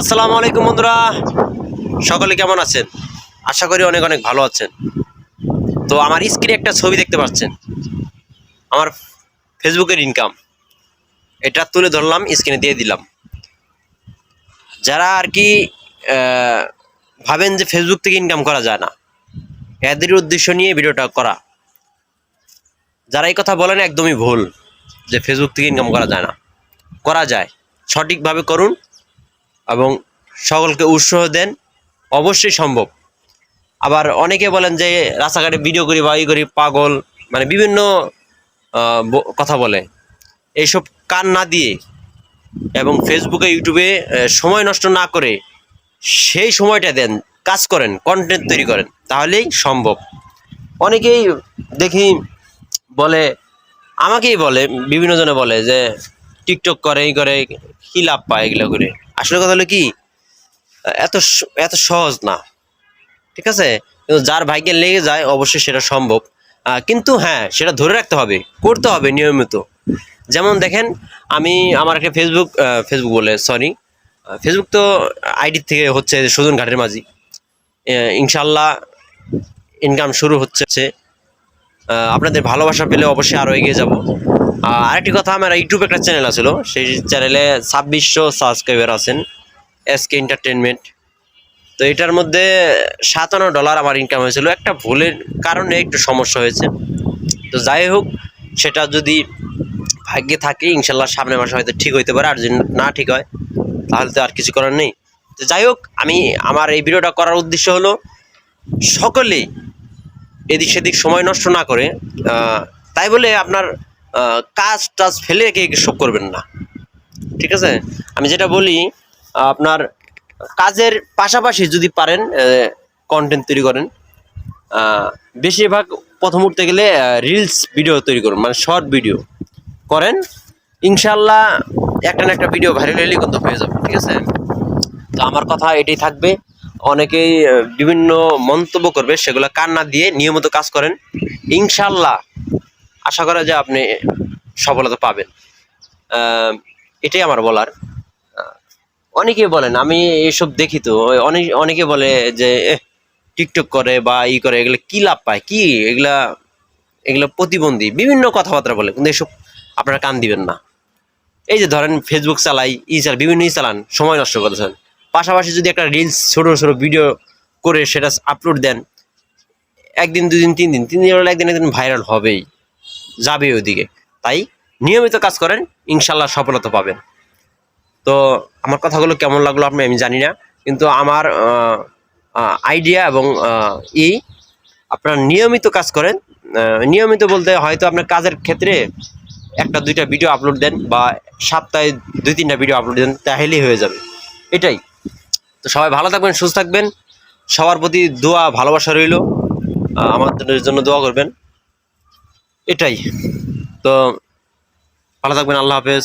আসসালামু আলাইকুম বন্ধুরা। সকলে কেমন আছেন? আশা করি অনেক অনেক ভালো আছেন। তো আমার স্ক্রিনে একটা ছবি দেখতে পাচ্ছেন। আমার ফেসবুকের ইনকাম এটা তুলে ধরলাম, স্ক্রিনে দিয়ে দিলাম। যারা আর কি ভাবেন যে ফেসবুক থেকে ইনকাম করা যায় না, এদের উদ্দেশ্য নিয়ে ভিডিওটা করা। যারা এই কথা বলেন, একদমই ভুল যে ফেসবুক থেকে ইনকাম করা যায় না। করা যায়। সঠিকভাবে করুন এবং সকলকে উৎসাহ দেন, অবশ্যই সম্ভব। আবার অনেকে বলেন যে রাস্তাঘাটে ভিডিও করি বা ই করি, পাগল মানে বিভিন্ন কথা বলে। এইসব কান না দিয়ে এবং ফেসবুকে ইউটিউবে সময় নষ্ট না করে সেই সময়টা দেন, কাজ করেন কন্টেন্ট তৈরি করেন, তাহলেই সম্ভব। অনেকেই দেখি বলে, আমাকেই বলে, বিভিন্ন জনে বলে যে টিকটক করে এই করে, কী লাভ পায় এগুলো করে? আসলে কথা হলো কি, এত এত সহজ না। ঠিক আছে? কিন্তু যার ভাগ্যে লেগে যায়, অবশ্যই সেটা সম্ভব। কিন্তু হ্যাঁ সেটা ধরে রাখতে হবে, করতে হবে নিয়মিত। যেমন দেখেন, আমি আমার একটা ফেসবুক ফেসবুক বলে সরি ফেসবুক তো আইডি থেকে হচ্ছে সুজন ঘাটের মাঝি। ইনশাল্লাহ ইনকাম শুরু হচ্ছে। আপনাদের ভালোবাসা পেলে অবশ্যই আরও এগিয়ে যাব। আরেকটি কথা, আমার ইউটিউবে একটা চ্যানেল আছিল। সেই চ্যানেলে ছাব্বিশশো সাবস্ক্রাইবার আছেন এসকে এন্টারটেনমেন্ট তো এটার মধ্যে সাতান্ন ডলার আমার ইনকাম হয়েছিল। একটা ভুলের কারণে একটু সমস্যা হয়েছে। তো যাই হোক, সেটা যদি ভাগ্যে থাকে, ইনশাল্লাহ সামনের মাসে হয়তো ঠিক হইতে পারে, আর যদি না ঠিক হয়, তাহলে তো আর কিছু করার নেই। তো যাই হোক, আমি আমার এই ভিডিওটা করার উদ্দেশ্য হলো, সকলেই এদিক সেদিক সময় নষ্ট না করে তাই বলে আপনার কাজ টাজ ফেলে রেখে সব করবেন না। ঠিক আছে? আমি যেটা বলি আপনার কাজের পাশাপাশি যদি পারেন কন্টেন্ট তৈরি করেন বেশিরভাগ প্রথম উঠতে গেলে রিলস ভিডিও তৈরি করুন মানে শর্ট ভিডিও করেন। ইনশাল্লাহ একটা না একটা ভিডিও ভাইরাল হলেই কিন্তু হয়ে যাবে, ঠিক আছে? তো আমার কথা এটাই থাকবে। অনেকেই বিভিন্ন মন্তব্য করবে, সেগুলো কান না দিয়ে নিয়মিত কাজ করেন। ইনশাল্লাহ আশা করা যায় আপনি সফলতা পাবেন। এটাই আমার বলার। অনেকে বলেন, আমি এসব দেখি তো অনেক বলে যে টিকটক করে বা ই করে, এগুলো কি লাভ পায়? কি এগুলা, এগুলো প্রতিবন্ধী? বিভিন্ন কথাবার্তা বলে, কিন্তু এসব আপনারা কান দিবেন না। এই যে ধরেন ফেসবুক চালাই, ই চাল, বিভিন্ন ই চালান, সময় নষ্ট করেছেন পাশাপাশি যদি একটা রিলস ছোটো ছোটো ভিডিও করে সেটা আপলোড দেন, একদিন, দুদিন, তিন দিন তিন দিন একদিন একদিন ভাইরাল হবেই। যাবে ওইদিকে। তাই নিয়মিত কাজ করেন, ইনশাল্লাহ সফলতা পাবেন। তো আমার কথাগুলো কেমন লাগল আপনি আমি জানি না, কিন্তু আমার আইডিয়া এবং ই, আপনারা নিয়মিত কাজ করেন নিয়মিত বলতে হয়তো আপনার কাজের ক্ষেত্রে একটা দুইটা ভিডিও আপলোড দেন বা সপ্তাহে দুই তিনটা ভিডিও আপলোড দেন, তাহলেই হয়ে যাবে। এটাই। তো সবাই ভালো থাকবেন, সুস্থ থাকবেন। সবার প্রতি দোয়া, ভালোবাসা রইল। আমাদের জন্য দোয়া করবেন। এটাই। তো ভালো থাকবেন আল্লাহ হাফেজ।